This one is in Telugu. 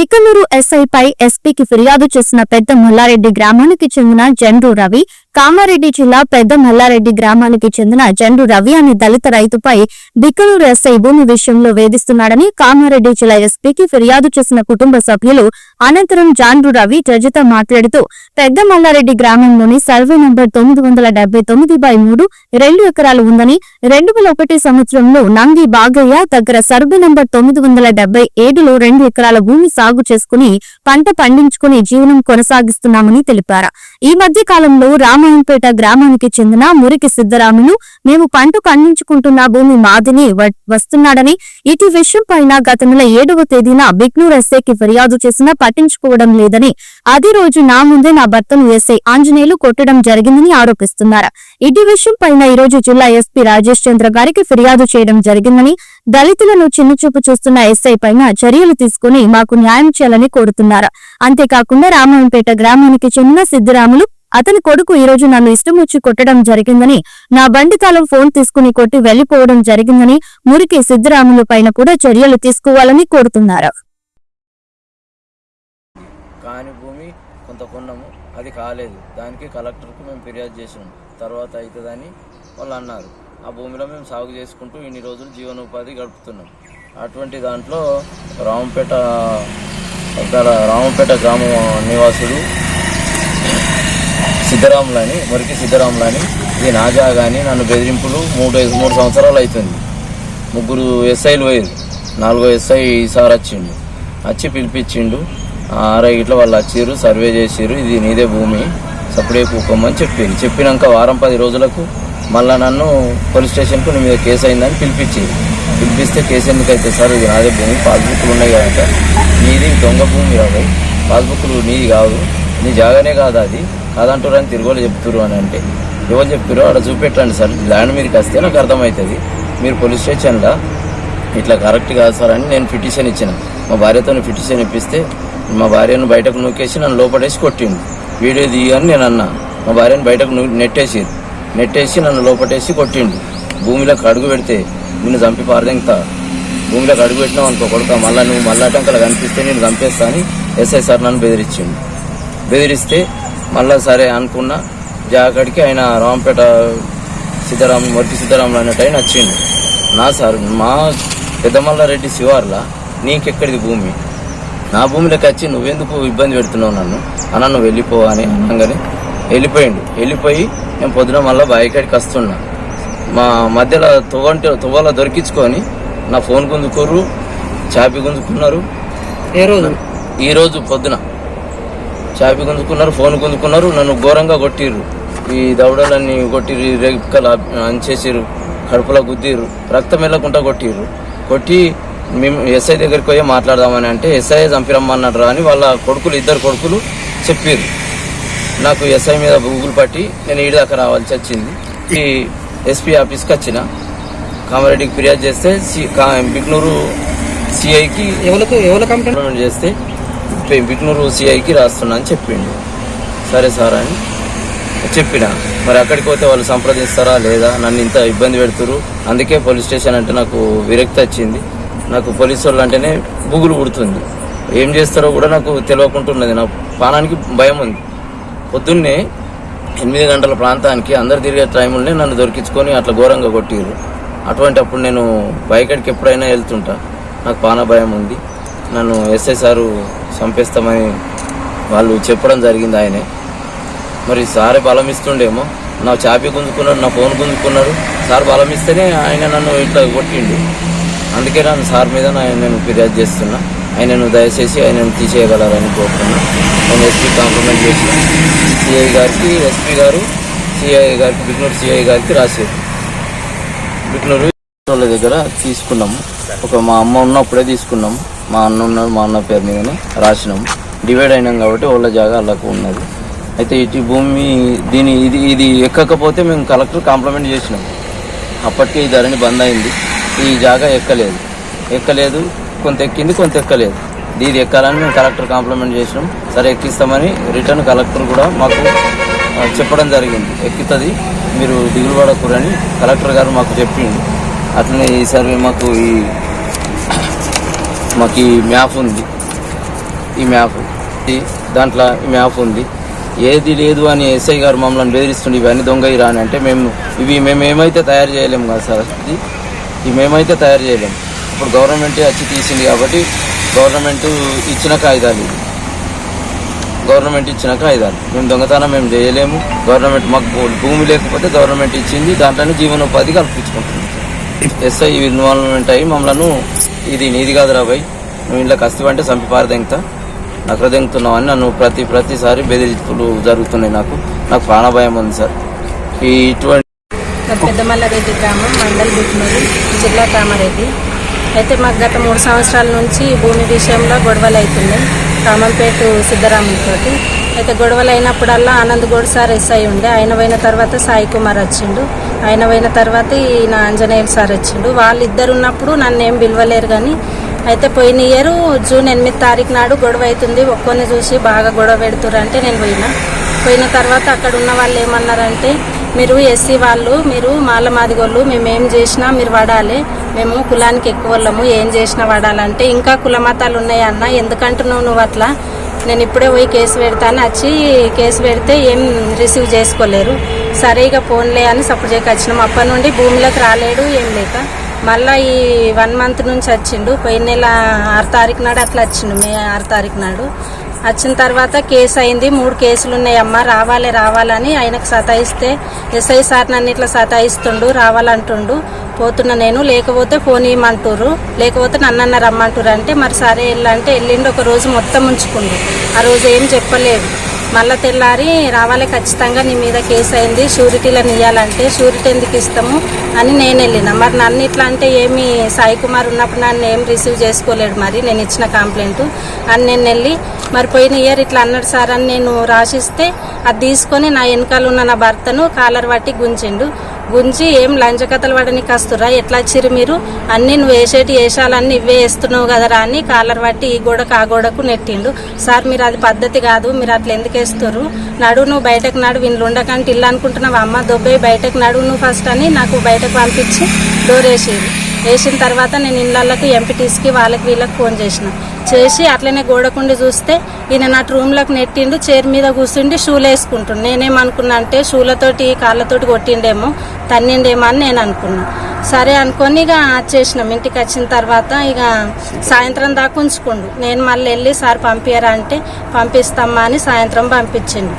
పిక్కలూరు ఎస్ఐపై ఎస్పీకి ఫిర్యాదు చేసిన పెద్ద మల్లారెడ్డి గ్రామానికి చెందిన జండ్రు రవి కామారెడ్డి జిల్లా పెద్ద మల్లారెడ్డి గ్రామానికి చెందిన జండ్రు రవి అనే దళిత రైతుపై బిక్కలూరు ఎస్ఐ భూమి విషయంలో వేధిస్తున్నాడని కామారెడ్డి జిల్లా ఎస్పీకి ఫిర్యాదు చేసిన కుటుంబ సభ్యులు అనంతరం జాండ్రు రవి రజిత మాట్లాడుతూ పెద్ద మల్లారెడ్డి గ్రామంలోని సర్వే నంబర్ తొమ్మిది వందల డెబ్బై తొమ్మిది బై మూడు రెండు ఎకరాలు ఉందని రెండు వేల ఒకటి సంవత్సరంలో నంది బాగయ్య దగ్గర సర్వే నంబర్ తొమ్మిది వందల డెబ్బై ఏడులో రెండు ఎకరాల భూమి సాగు చేసుకుని పంట పండించుకుని జీవనం కొనసాగిస్తున్నామని తెలిపారు. ఈ మధ్య కాలంలో రామాయంపేట గ్రామానికి చెందిన మురికి సిద్ధరాములు మేము పంట పండించుకుంటున్న భూమి మాదిని వస్తున్నాడని ఇటు విషయం పైన గత నెల ఏడవ తేదీన బిగ్నూర్ ఎస్ఐకి ఫిర్యాదు చేసినా పట్టించుకోవడం లేదని అదే రోజు నా ముందే నా భర్తను ఎస్ఐ ఆంజనేయులు కొట్టడం జరిగిందని ఆరోపిస్తున్నారు. ఇటు విషయం పైన ఈ రోజు జిల్లా ఎస్పీ రాజేష్ చంద్ర గారికి ఫిర్యాదు చేయడం జరిగిందని దళితులను చిన్నచూపు చూస్తున్న ఎస్ఐ పైన చర్యలు తీసుకుని మాకు న్యాయం చేయాలని కోరుతున్నారు. అంతేకాకుండా రామాయంపేట గ్రామానికి చెందిన సిద్ధరాములు అతని కొడుకు ఈ రోజు నన్ను ఇష్టం వచ్చి కొట్టడం జరిగిందని నా బండి తాళం ఫోన్ తీసుకుని కొట్టి వెళ్ళిపోవడం జరిగిందని మురికి సిద్ధరాములు పైన కూడా చర్యలు తీసుకోవాలని కోరుతున్నారు. కాని భూమి కొంత కొన్నాము అది కాలేదు. దానికి కలెక్టర్కు మేము ఫిర్యాదు చేసినాం. తర్వాత అవుతుందని వాళ్ళు అన్నారు. ఆ భూమిలో మేము సాగు చేసుకుంటూ ఇన్ని రోజులు జీవనోపాధి గడుపుతున్నాం. అటువంటి దాంట్లో రామంపేట దగ్గర రామంపేట గ్రామ నివాసుడు సిద్ధరాములని మురికి సిద్ధరాములని ఇది నాజా కానీ నన్ను బెదిరింపులు మూడు మూడు సంవత్సరాలు అవుతుంది ముగ్గురు ఎస్ఐలు పోయారు. నాలుగో ఎస్ఐ ఈసారి వచ్చిండు. వచ్చి పిలిపించిండు. ఆరై ఇట్లా వాళ్ళు వచ్చిర్రు సర్వే చేసిర్రు. ఇది నీదే భూమి. సపడే కూకోమని చెప్పింది చెప్పినాక వారం పది రోజులకు మళ్ళా నన్ను పోలీస్ స్టేషన్కు నీ మీద కేసు అయిందని పిలిపించింది. పిలిపిస్తే కేసు ఎందుకు అయితే సార్? ఇది నాదే భూమి పాస్బుక్లు ఉన్నాయి కనుక. నీది దొంగ భూమి కాదు పాస్బుక్లు నీది కాదు. నీ జాగానే కాదు అది. కాదంటారని తిరుగులు చెప్తురు అని అంటే. ఎవరు చెప్పారో అక్కడ చూపెట్టండి సార్. ల్యాండ్ మీదకి వస్తే నాకు అర్థమవుతుంది. మీరు పోలీస్ స్టేషన్లో? ఇట్లా కరెక్ట్ కాదు సార్ అని నేను పిటిషన్ ఇచ్చిన. మా భార్యతో పిటిషన్ ఇప్పిస్తే మా భార్యను బయటకు నూకేసి నన్ను లోపడేసి కొట్టింది. వీడియో తీయని నేను అన్నా. మా భార్యను బయటకు నెట్టేసి నెట్టేసి నన్ను లోపటేసి కొట్టిండు. భూమిలోకి అడుగు పెడితే నిన్ను చంపి పారదింగుతా. భూమిలోకి అడుగు పెట్టినావు అనుకో కొడుక మళ్ళీ నువ్వు మళ్ళా అటంకలు కనిపిస్తే నేను చంపేస్తా అని ఎస్ఐ సార్ నన్ను బెదిరించిండు. బెదిరిస్తే మళ్ళా సరే అనుకున్నా జాకడికి ఆయన రాంపేట సీతారాం మొరికి సీతారాములు అన్నట్టు ఆయన వచ్చిండు. నా సార్ మా పెద్దమల్లారెడ్డి శివార్లా నీకెక్కడిది భూమి? నా భూమిలోకి వచ్చి నువ్వెందుకు ఇబ్బంది పెడుతున్నావు నన్ను? అన్న నువ్వు వెళ్ళిపో అనగానే వెళ్ళిపోయిండు. వెళ్ళిపోయి నేను పొద్దున మళ్ళీ బాయికాడికి వస్తున్నా. మా మధ్యలో తువ్వంటి తువ్వల దొరికించుకొని నా ఫోన్ గుంజుకోర్రు చాపి గుంజుకున్నారు. ఏ రోజు? ఈ రోజు పొద్దున. చాపి గుంజుకున్నారు ఫోన్ గుంజుకున్నారు నన్ను ఘోరంగా కొట్టిర్రు. ఈ దవడలన్నీ కొట్టిర్రు ఈ రేక్కలు అంచేసిర్రు కడుపులో గుద్దిర్రు రక్తం వెళ్ళకుండా కొట్టిర్రు. కొట్టి మేము ఎస్ఐ దగ్గరికి పోయి మాట్లాడదామని అంటే ఎస్ఐ చంపిరమ్మన్నాడు రా అని వాళ్ళ కొడుకులు ఇద్దరు కొడుకులు చెప్పిర్రు. నాకు ఎస్ఐ మీద గూగుల్ పట్టి నేను ఈడి దాకా రావాల్సి వచ్చింది. ఈ ఎస్పీ ఆఫీస్కి వచ్చిన. కామారెడ్డికి ఫిర్యాదు చేస్తే సి కా- బిగ్నూరు సిఐకి ఎవరికి ఎవరి కంప్లైంట్ చేస్తే బిగ్నూరు సిఐకి రాస్తున్నా అని చెప్పిండు. సరే సార్ అని చెప్పిన. మరి అక్కడికి పోతే వాళ్ళు సంప్రదిస్తారా లేదా? నన్ను ఇంత ఇబ్బంది పెడుతురు అందుకే పోలీస్ స్టేషన్ అంటే నాకు విరక్తి వచ్చింది. నాకు పోలీసు వాళ్ళు అంటేనే బుగులు పుడుతుంది. ఏం చేస్తారో కూడా నాకు తెలియకుంటున్నది. నా ప్రాణానికి భయం ఉంది. పొద్దున్నే ఎనిమిది గంటల ప్రాంతానికి అందరు తిరిగే టైంలోనే నన్ను దొరికించుకొని అట్లా ఘోరంగా కొట్టిర్రు. అటువంటి అప్పుడు నేను బయకడికి ఎప్పుడైనా వెళ్తుంటా. నాకు పాన భయం ఉంది. నన్ను ఎస్ఐ సారు చంపేస్తామని వాళ్ళు చెప్పడం జరిగింది ఆయనే. మరి సారే బలం ఇస్తుండేమో నా చాపి గుంజుకున్నాడు నా ఫోన్ గుంజుకున్నాడు. సార్ బలం ఇస్తేనే ఆయన నన్ను ఇట్లా కొట్టిండు. అందుకే నన్ను సార్ మీద నేను ఫిర్యాదు చేస్తున్నా. ఆయనను దయచేసి ఆయనను తీసేయగలరని కోరుతున్నాను నేను ఎస్పీ కాంప్లిమెంట్ చేసినాం. సిఐ గారికి ఎస్పీ గారు సిఐ గారికి బిగ్నూరు సిఐ గారికి రాశారు బిగ్నూరు వాళ్ళ దగ్గర తీసుకున్నాము. ఒక మా అమ్మ ఉన్నప్పుడే తీసుకున్నాము. మా అన్న ఉన్నాడు మా అన్న పేరు మీదనే రాసినాము. డివైడ్ అయినాం కాబట్టి వాళ్ళ జాగా అలాగే ఉన్నది. అయితే ఇటు భూమి దీని ఇది ఇది ఎక్కకపోతే మేము కలెక్టర్ కాంప్లిమెంట్ చేసినాం. అప్పటికే ఈ ధరని బంద్ అయింది. ఈ జాగా ఎక్కలేదు. ఎక్కలేదు. కొంత ఎక్కింది కొంత ఎక్కలేదు. ఇది ఎక్కాలని మేము కలెక్టర్ కాంప్లిమెంట్ చేసినాం. సరే ఎక్కిస్తామని రిటర్న్ కలెక్టర్ కూడా మాకు చెప్పడం జరిగింది. ఎక్కుతుంది మీరు దిగులు పడకూరని కలెక్టర్ గారు మాకు చెప్పింది అట్లనే ఈసారి మాకు ఈ మాకు ఈ మ్యాప్ ఉంది. ఈ మ్యాప్ దాంట్లో ఈ మ్యాప్ ఉంది. ఏది లేదు అని ఎస్ఐ గారు మమ్మల్ని బెదిరిస్తుండే ఇవన్నీ దొంగ ఇరా అని అంటే మేము ఇవి మేము ఏమైతే తయారు చేయలేము కదా సార్? ఇది ఇవి మేమైతే తయారు చేయలేము ఇప్పుడు గవర్నమెంటే వచ్చి తీసింది కాబట్టి గవర్నమెంట్ ఇచ్చిన కాగితాలు గవర్నమెంట్ ఇచ్చిన కాగితాలు. మేము దొంగతనం మేము చేయలేము. గవర్నమెంట్ మాకు భూమి లేకపోతే గవర్నమెంట్ ఇచ్చింది. దాంట్లోనే జీవనోపాధి కల్పించుకుంటుంది ఎస్ఐ ఇన్వాల్వ్మెంట్ అయ్యి మమ్మల్ని ఇది నీది కాదు రాబాయ్ నువ్వు ఇంట్లో కష్టపంటే చంపి పారదెంగుతా నకర దెంగుతున్నావు అని నన్ను ప్రతి ప్రతిసారి బెదిరింపులు జరుగుతున్నాయి నాకు. నాకు ప్రాణభయం ఉంది సార్. ఈ ఇటువంటి పెద్దమల్లారెడ్డి గ్రామం మండల్ బుట్నూరు జిల్లా కామారెడ్డి. అయితే మాకు గత మూడు సంవత్సరాల నుంచి భూమి విషయంలో గొడవలు అవుతున్నాయి కామంపేట సిద్ధరాములతో అయితే గొడవలు అయినప్పుడల్లా Anand Goud sir S I ఉండే. ఆయన పోయిన తర్వాత సాయి కుమార్ వచ్చిండు. ఆయన పోయిన తర్వాత ఈయన ఆంజనేయులు సార్ వచ్చిండు. వాళ్ళిద్దరు ఉన్నప్పుడు నన్ను ఏం పిలవలేరు కానీ అయితే పోయిన ఇయర్ జూన్ ఎనిమిది తారీఖు నాడు గొడవ అవుతుంది. ఒక్కొని చూసి బాగా గొడవ పెడుతుర్రు అంటే నేను పోయినా. పోయిన తర్వాత అక్కడ ఉన్న వాళ్ళు ఏమన్నారంటే మీరు ఎస్సీ వాళ్ళు మీరు మాల మాదిగోళ్ళు మేము ఏం చేసినా మీరు వాడాలి. మేము కులానికి ఎక్కువ వాళ్ళము ఏం చేసినా వాడాలంటే ఇంకా కుల మతాలు ఉన్నాయి ఎందుకంటున్నావు నువ్వు అట్లా? నేను ఇప్పుడే పోయి కేసు పెడతాను వచ్చి కేసు పెడితే ఏం రిసీవ్ చేసుకోలేరు. సరే ఇక ఫోన్లే అని సపోర్ట్ చేయక వచ్చినాం. అప్పటి నుండి భూమిలోకి రాలేడు ఏం లేక. మళ్ళీ ఈ వన్ మంత్ నుంచి వచ్చిండు. పోయిన నెల ఆరు తారీఖు నాడు అట్లా వచ్చిండు మే ఆరు తారీఖు నాడు. వచ్చిన తర్వాత కేసు అయింది. మూడు కేసులు ఉన్నాయమ్మా. రావాలి రావాలని ఆయనకు సతాయిస్తే ఎస్ఐ సార్ నన్ను ఇట్లా సతాయిస్తుండు రావాలంటుండు. పోతున్నా నేను. లేకపోతే ఫోన్ ఇవ్వమంటారు లేకపోతే నన్నన్న రమ్మంటారు అంటే మరి సరే వెళ్ళంటే వెళ్ళిండు ఒక రోజు మొత్తం ఉంచుకుండు. ఆ రోజు ఏం చెప్పలేదు. మళ్ళా తెల్లారి రావాలి ఖచ్చితంగా నీ మీద కేసు అయింది. షూరిటీలను ఇవ్వాలంటే షూరిటీ ఎందుకు ఇస్తాము అని నేను వెళ్ళిన. మరి నన్ను ఇట్లా అంటే ఏమి సాయి కుమార్ ఉన్నప్పుడు నన్ను ఏం రిసీవ్ చేసుకోలేడు మరి. నేను ఇచ్చిన కంప్లైంట్ అని నేను వెళ్ళి మరి పోయిన ఇయర్ ఇట్లా అన్నాడు సార్ అని నేను రాసిస్తే అది తీసుకొని నా వెనకాల ఉన్న నా భర్తను కాలర్ పట్టి గుంచిండు గుంజి ఏం లంచకథలు కథలు పడనికి వస్తురా ఎట్లా వచ్చిర్రు మీరు? అన్ని నువ్వు వేసేటి వేషాలన్నీ ఇవే వేస్తున్నావు కదరా అని కాలర్ పట్టి ఈ గోడకు ఆ గోడకు నెట్టిండు. సార్ మీరు అది పద్ధతి కాదు మీరు అట్లా ఎందుకు వేస్తారు నడు నువ్వు బయటకు నడు వీళ్ళు ఉండకంటే ఇల్లు అనుకుంటున్నావు. అమ్మ దొబ్బే బయటకు నడు నువ్వు ఫస్ట్ అని నాకు బయటకు పంపించి డోర్ వేసేది. వేసిన తర్వాత నేను ఇళ్ళకి ఎంపీటీస్కి వాళ్ళకి వీళ్ళకి ఫోన్ చేసిన. చేసి అట్లనే గోడకుండి చూస్తే ఈయన నా రూమ్లోకి నెట్టిండు చైర్ మీద కూర్చుండి షూలు వేసుకుంటుండు. నేనేమనుకున్నా అంటే షూలతోటి కాళ్ళతోటి కొట్టిండేమో తన్నిండేమో అని నేను అనుకున్నా. సరే అనుకొని ఇక వచ్చేసినాం ఇంటికి వచ్చిన తర్వాత ఇక సాయంత్రం దాకా ఉంచుకుండు. నేను మళ్ళీ వెళ్ళి సార్ పంపించారా అంటే పంపిస్తామ్మా అని సాయంత్రం పంపించిండు.